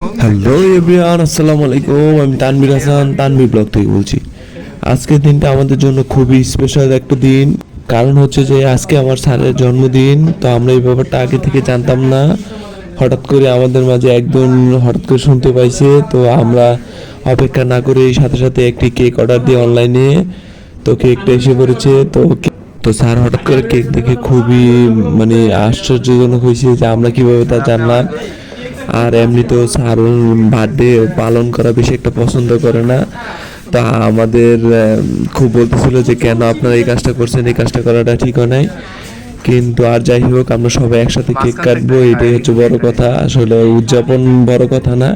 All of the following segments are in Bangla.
হ্যালো এভরিওয়ান আসসালামু আলাইকুম আমি তানভীর হাসান, তানভীর ব্লগ থেকে বলছি। আজকের দিনটা আমাদের জন্য খুবই স্পেশাল একটা দিন। কারণ হচ্ছে যে আজকে আমার স্যারের জন্মদিন, তো আমরা এই ব্যাপারটা আগে থেকে জানতাম না। হঠাৎ করে আমাদের মাঝে একজন হঠাৎ করে শুনতে পাইছে, তো আমরা অপেক্ষা না করে সাথে সাথে একটি কেক অর্ডার দিয়ে অনলাইনে তো কেকটা এসে পড়েছে, তো তো স্যার হঠাৎ করে কেক দেখে খুবই মানে আশ্চর্যজনক হয়েছে যে আমরা কীভাবে তা জানলাম। আর এমনিতেও স্যার বার্থডে পালন করা বেশি একটা পছন্দ করে না। তা আমাদের খুব বলতেছিল যে কেন আপনারা এই কাজটা করছেন? এই কাজটা করাটা ঠিক নাই। কিন্তু আর যাই হোক আমরা সবাই একসাথে কেক কাটবো এটাই হচ্ছে বড় কথা। আসলে উদযাপন বড় কথা না।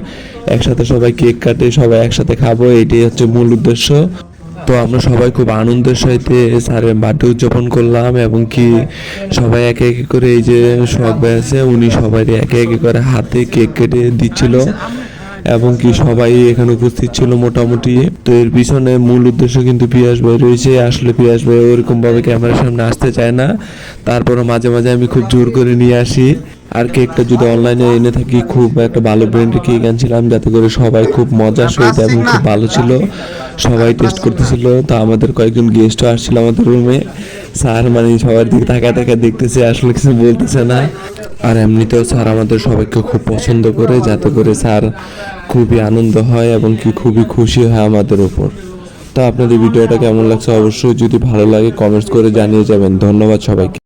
একসাথে সবাই কেক কাটে সবাই একসাথে খাব এটাই হচ্ছে মূল উদ্দেশ্য। তো আমরা সবাই খুব আনন্দের সহিতে স্যারের বার্থডে উদযাপন করলাম এবং কি সবাই একে একে করে এই যে ভাই আছে উনি সবাই একে একে করে হাতে কেক কেটে দিচ্ছিল এবং কি সবাই এখানে উপস্থিত ছিল মোটামুটি। তো এর পিছনে মূল উদ্দেশ্য কিন্তু পিয়াস ভাই রয়েছে। আসলে পিয়াস ভাই ওরকম ভাবে ক্যামেরার সামনে আসতে চায় না। তারপরে মাঝে মাঝে আমি খুব জোর করে নিয়ে আসি। আর কেকটা যদি অনলাইনে এনে থাকি খুব একটা ভালো ব্র্যান্ডের কেক আনছিলাম যাতে করে সবাই খুব মজার সহিত এবং খুব ভালো ছিল। সবাই টেস্ট করতেছিল। তো আমাদের কয়েকজন গেস্টও আসছিল আমাদের রুমে স্যার মানে সবার দিকে তাকায় তাকায় দেখতেছে আসলে কিছু বলতেছে না। আর এমনিতেও স্যার আমাদের সবাইকে খুব পছন্দ করে যাতে করে স্যার খুবই আনন্দ হয় এবং কি খুবই খুশি হয় আমাদের ওপর তো আপনাদের ভিডিওটা কেমন লাগছে অবশ্যই যদি ভালো লাগে কমেন্টস করে জানিয়ে যাবেন। ধন্যবাদ সবাইকে।